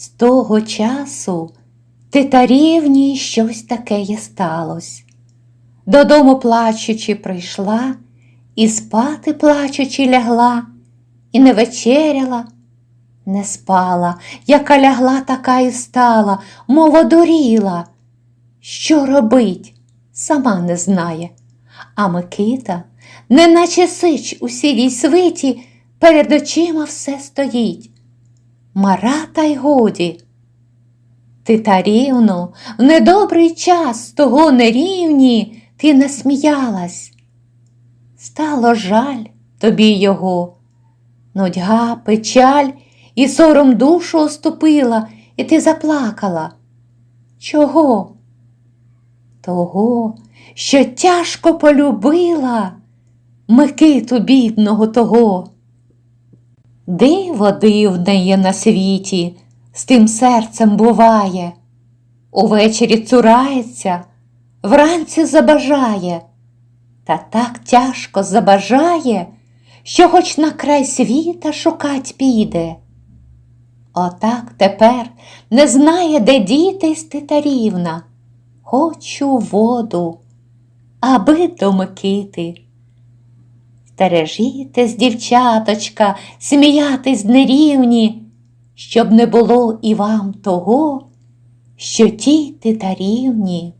З того часу титарівні щось таке є сталось. Додому плачучи прийшла, і спати плачучи лягла, і не вечеряла, не спала, яка лягла, така і стала, мов одуріла. Що робить, сама не знає. А Микита, неначе сич у сірій свиті, перед очима все стоїть. Мара та й годі. Титарівно, в недобрий час того нерівні ти насміялась. Стало жаль тобі його, нудьга, печаль і сором душу оступила, і ти заплакала. Чого? Того, що тяжко полюбила Микиту бідного того. Диво дивне є на світі, з тим серцем буває. Увечері цурається, вранці забажає, та так тяжко забажає, що хоч на край світа шукать піде. Отак тепер не знає, де дітись титарівна. Хочу воду, аби до Микити. Стережітесь, дівчаточка, сміятись нерівні, щоб не було і вам того, що ті титарівні.